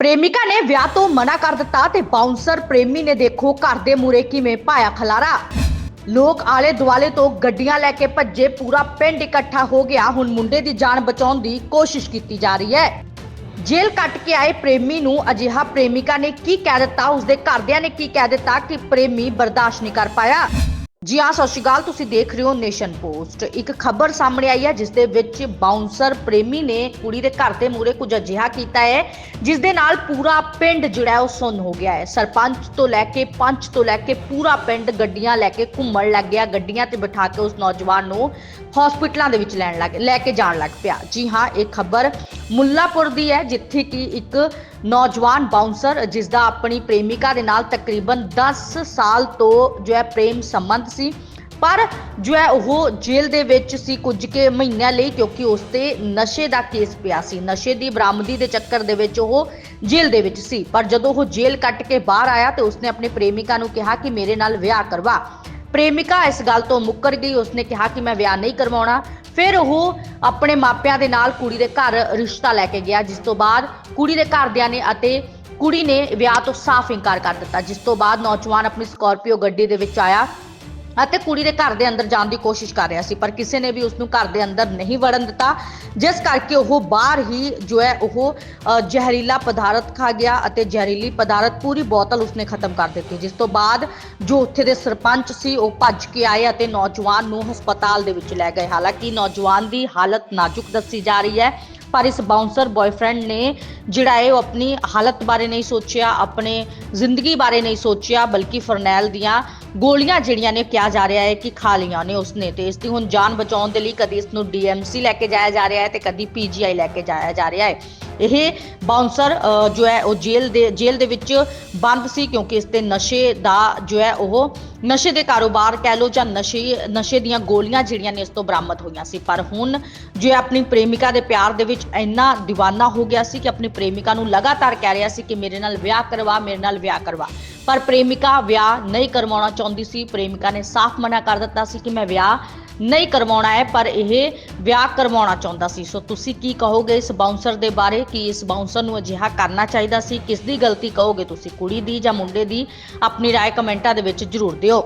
ਪ੍ਰੇਮਿਕਾ ਨੇ ਵਿਆਹ ਤੋਂ ਮਨਾ ਕਰ ਦਿੱਤਾ ਤੇ ਬਾਉਂਸਰ ਪ੍ਰੇਮੀ ਨੇ ਦੇਖੋ ਘਰ ਦੇ ਮੂਰੇ ਕਿਵੇਂ ਪਾਇਆ ਖਲਾਰਾ। ਲੋਕ ਆਲੇ ਦੁਆਲੇ ਤੋਂ ਗੱਡੀਆਂ ਲੈ ਕੇ ਭੱਜੇ, ਪੂਰਾ ਪਿੰਡ ਇਕੱਠਾ ਹੋ ਗਿਆ। ਹੁਣ ਮੁੰਡੇ ਦੀ ਜਾਨ ਬਚਾਉਣ ਦੀ ਕੋਸ਼ਿਸ਼ ਕੀਤੀ ਜਾ ਰਹੀ ਹੈ। ਜੇਲ੍ਹ ਕੱਟ ਕੇ ਆਏ ਪ੍ਰੇਮੀ ਨੂੰ ਅਜਿਹਾ ਪ੍ਰੇਮਿਕਾ ਨੇ ਕੀ ਕਹਿ ਦਿੱਤਾ? ਉਸਦੇ ਘਰਦਿਆਂ ਨੇ ਕੀ ਕਹਿ ਦਿੱਤਾ ਕਿ ਪ੍ਰੇਮੀ ਬਰਦਾਸ਼ਤ ਨਹੀਂ ਕਰ ਪਾਇਆ? ਜੀ ਹਾਂ, ਸਤਿ ਸ਼੍ਰੀ ਅਕਾਲ, ਤੁਸੀਂ ਦੇਖ ਰਹੇ ਹੋ ਨੇਸ਼ਨ ਪੋਸਟ। ਇੱਕ ਖਬਰ ਸਾਹਮਣੇ ਆਈ ਹੈ, ਜਿਸ ਦੇ ਵਿੱਚ ਬਾਉਂਸਰ ਪ੍ਰੇਮੀ ਨੇ ਕੁੜੀ ਦੇ ਘਰ ਦੇ ਮੂਹਰੇ ਕੁਝ ਅਜਿਹਾ ਕੀਤਾ ਹੈ, ਜਿਸ ਦੇ ਨਾਲ ਪੂਰਾ ਪਿੰਡ ਜਿਹੜਾ ਉਹ ਸੁੰਨ ਹੋ ਗਿਆ ਹੈ। ਸਰਪੰਚ ਤੋਂ ਲੈ ਕੇ ਪੰਚ ਤੋਂ ਲੈ ਕੇ ਪੂਰਾ ਪਿੰਡ ਗੱਡੀਆਂ ਲੈ ਕੇ ਘੁੰਮਣ ਲੱਗ ਗਿਆ, ਗੱਡੀਆਂ ਤੇ ਬਿਠਾ ਕੇ ਉਸ ਨੌਜਵਾਨ ਨੂੰ ਹਸਪੀਟਲਾਂ ਦੇ ਵਿੱਚ ਲੈਣ ਲੱਗ, ਲੈ ਕੇ ਜਾਣ ਲੱਗ ਪਿਆ। ਜੀ ਹਾਂ, ਇਹ ਖਬਰ ਮੁੱਲਾਪੁਰ ਦੀ ਹੈ, ਜਿੱਥੇ ਕਿ ਇੱਕ ਨੌਜਵਾਨ ਬਾਉਂਸਰ ਜਿਸ ਦਾ ਆਪਣੀ ਪ੍ਰੇਮਿਕਾ ਦੇ ਨਾਲ ਤਕਰੀਬਨ 10 ਸਾਲ ਤੋਂ ਜੋ ਹੈ ਪ੍ਰੇਮ ਸੰਬੰਧ ਸੀ। ਪਰ ਜੋ ਹੈ ਉਹ ਜੇਲ੍ਹ ਦੇ ਵਿੱਚ ਸੀ ਕੁਝ ਕੇ ਮਹੀਨਿਆਂ ਲਈ ਕਿਉਂਕਿ ਉਸ ਤੇ ਨਸ਼ੇ ਦਾ ਕੇਸ ਪਿਆ ਸੀ। ਨਸ਼ੇ ਦੀ ਬਰਾਮਦੀ ਦੇ ਚੱਕਰ ਦੇ ਵਿੱਚ ਉਹ ਜੇਲ੍ਹ ਦੇ ਵਿੱਚ ਸੀ। ਪਰ ਜਦੋਂ ਉਹ ਜੇਲ੍ਹ ਕੱਟ ਕੇ ਬਾਹਰ ਆਇਆ ਤੇ ਉਸਨੇ ਆਪਣੀ ਪ੍ਰੇਮਿਕਾ ਨੂੰ ਕਿਹਾ ਕਿ ਮੇਰੇ ਨਾਲ ਵਿਆਹ ਕਰਵਾ। ਪ੍ਰੇਮਿਕਾ ਇਸ ਗੱਲ ਤੋਂ ਮੁੱਕਰ ਗਈ। ਉਸਨੇ ਕਿਹਾ ਕਿ ਮੈਂ ਵਿਆਹ ਨਹੀਂ ਕਰਵਾਉਣਾ। ਫਿਰ ਉਹ ਆਪਣੇ ਮਾਪਿਆਂ ਦੇ ਨਾਲ ਕੁੜੀ ਦੇ ਘਰ ਰਿਸ਼ਤਾ ਲੈ ਕੇ ਗਿਆ, ਜਿਸ ਤੋਂ ਬਾਅਦ ਕੁੜੀ ਦੇ ਘਰਦਿਆਂ ਨੇ ਅਤੇ ਕੁੜੀ ਨੇ ਵਿਆਹ ਤੋਂ ਸਾਫ਼ ਇਨਕਾਰ ਕਰ ਦਿੱਤਾ। ਜਿਸ ਤੋਂ ਬਾਅਦ ਨੌਜਵਾਨ ਆਪਣੀ ਸਕਾਰਪੀਓ ਗੱਡੀ ਦੇ ਵਿੱਚ ਆਇਆ। ਅਤੇ ਕੁੜੀ ਦੇ ਘਰ ਦੇ ਅੰਦਰ ਜਾਣ ਦੀ ਕੋਸ਼ਿਸ਼ ਕਰ ਰਿਹਾ ਸੀ, ਪਰ ਕਿਸੇ ਨੇ ਵੀ ਉਸ ਨੂੰ ਘਰ ਦੇ ਅੰਦਰ ਨਹੀਂ ਵੜਨ ਦਿੱਤਾ। ਜਿਸ ਕਰਕੇ ਉਹ ਬਾਹਰ ਹੀ ਜੋ ਹੈ ਉਹ ਜ਼ਹਿਰੀਲਾ ਪਦਾਰਥ ਖਾ ਗਿਆ ਅਤੇ ਜ਼ਹਿਰੀਲੀ ਪਦਾਰਥ ਪੂਰੀ ਬੋਤਲ ਉਸਨੇ ਖਤਮ ਕਰ ਦਿੱਤੀ, ਜਿਸ ਤੋਂ ਬਾਅਦ ਜੋ ਉੱਥੇ ਦੇ ਸਰਪੰਚ ਸੀ, ਉਹ ਭੱਜ ਕੇ ਆਏ ਅਤੇ ਨੌਜਵਾਨ ਨੂੰ ਹਸਪਤਾਲ ਦੇ ਵਿੱਚ ਲੈ ਗਏ। ਹਾਲਾਂਕਿ ਨੌਜਵਾਨ ਦੀ ਹਾਲਤ ਨਾਜ਼ੁਕ ਦੱਸੀ ਜਾ ਰਹੀ ਹੈ, ਪਰ ਇਸ ਬਾਉਂਸਰ ਬॉयਫ੍ਰੈਂਡ ਨੇ ਜਿਹੜਾ ਹੈ ਉਹ ਆਪਣੀ ਹਾਲਤ ਬਾਰੇ ਨਹੀਂ ਸੋਚਿਆ, ਆਪਣੇ ਜ਼ਿੰਦਗੀ ਬਾਰੇ ਨਹੀਂ ਸੋਚਿਆ, ਬਲਕਿ ਫਰਨੈਲ ਦੀਆਂ ਗੋਲੀਆਂ ਜਿਹੜੀਆਂ ਨੇ ਕਿਹਾ ਜਾ ਰਿਹਾ ਹੈ ਕਿ ਖਾ ਲਈਆਂ ਨੇ ਉਸਨੇ ਤੇ ਇਸ ਦੀ ਹੁਣ ਜਾਨ ਬਚਾਉਣ ਦੇ ਲਈ ਕਦੀ ਇਸ ਨੂੰ ਡੀਐਮਸੀ ਲੈ ਕੇ ਜਾਇਆ ਜਾ ਰਿਹਾ ਹੈ ਤੇ ਕਦੀ ਪੀਜੀਆਈ ਲੈ ਕੇ ਜਾਇਆ ਜਾ ਰਿਹਾ ਹੈ। ਇਹ ਬਾਉਂਸਰ ਜੋ ਹੈ ਉਹ ਜੇਲ੍ਹ ਦੇ ਜੇਲ੍ਹ ਦੇ ਵਿੱਚ ਬੰਦ ਸੀ ਕਿਉਂਕਿ ਇਸ ਤੇ ਨਸ਼ੇ ਦਾ ਜੋ ਹੈ ਉਹ ਨਸ਼ੇ ਦੇ ਕਾਰੋਬਾਰ ਕਹਿ ਲੋ ਜਾਂ ਨਸ਼ੇ ਨਸ਼ੇ ਦੀਆਂ ਗੋਲੀਆਂ ਜਿਹੜੀਆਂ ਨੇ ਇਸ ਤੋਂ ਬਰਾਮਦ ਹੋਈਆਂ ਸੀ। ਪਰ ਹੁਣ ਜੋ ਹੈ ਆਪਣੀ ਪ੍ਰੇਮਿਕਾ ਦੇ ਪਿਆਰ ਦੇ ਵਿੱਚ ਇੰਨਾ دیਵਾਨਾ ਹੋ ਗਿਆ ਸੀ ਕਿ ਆਪਣੀ ਪ੍ਰੇਮਿਕਾ ਨੂੰ ਲਗਾਤਾਰ ਕਹਿ ਰਿਹਾ ਸੀ ਕਿ ਮੇਰੇ ਨਾਲ ਵਿਆਹ ਕਰਵਾ, ਮੇਰੇ ਨਾਲ ਵਿਆਹ ਕਰਵਾ। ਪਰ ਪ੍ਰੇਮਿਕਾ ਵਿਆਹ ਨਹੀਂ ਕਰਵਾਉਣਾ ਚਾਹੁੰਦੀ ਸੀ ਪ੍ਰੇਮਿਕਾ ਨੇ ਸਾਫ਼ ਮਨਾ ਕਰ ਦਿੱਤਾ ਸੀ ਕਿ ਮੈਂ ਵਿਆਹ ਨਹੀਂ ਕਰਵਾਉਣਾ ਹੈ ਪਰ ਇਹ ਵਿਆਹ ਕਰਵਾਉਣਾ ਚਾਹੁੰਦਾ ਸੀ ਸੋ ਤੁਸੀਂ ਕੀ ਕਹੋਗੇ ਇਸ ਬਾਉਂਸਰ ਦੇ ਬਾਰੇ ਕਿ ਇਸ ਬਾਉਂਸਰ ਨੂੰ ਅਜਿਹਾ ਕਰਨਾ ਚਾਹੀਦਾ ਸੀ ਕਿਸ ਦੀ ਗਲਤੀ ਕਹੋਗੇ ਤੁਸੀਂ ਕੁੜੀ ਦੀ ਜਾਂ ਮੁੰਡੇ ਦੀ ਆਪਣੀ رائے ਕਮੈਂਟਾਂ ਦੇ ਵਿੱਚ ਜ਼ਰੂਰ ਦਿਓ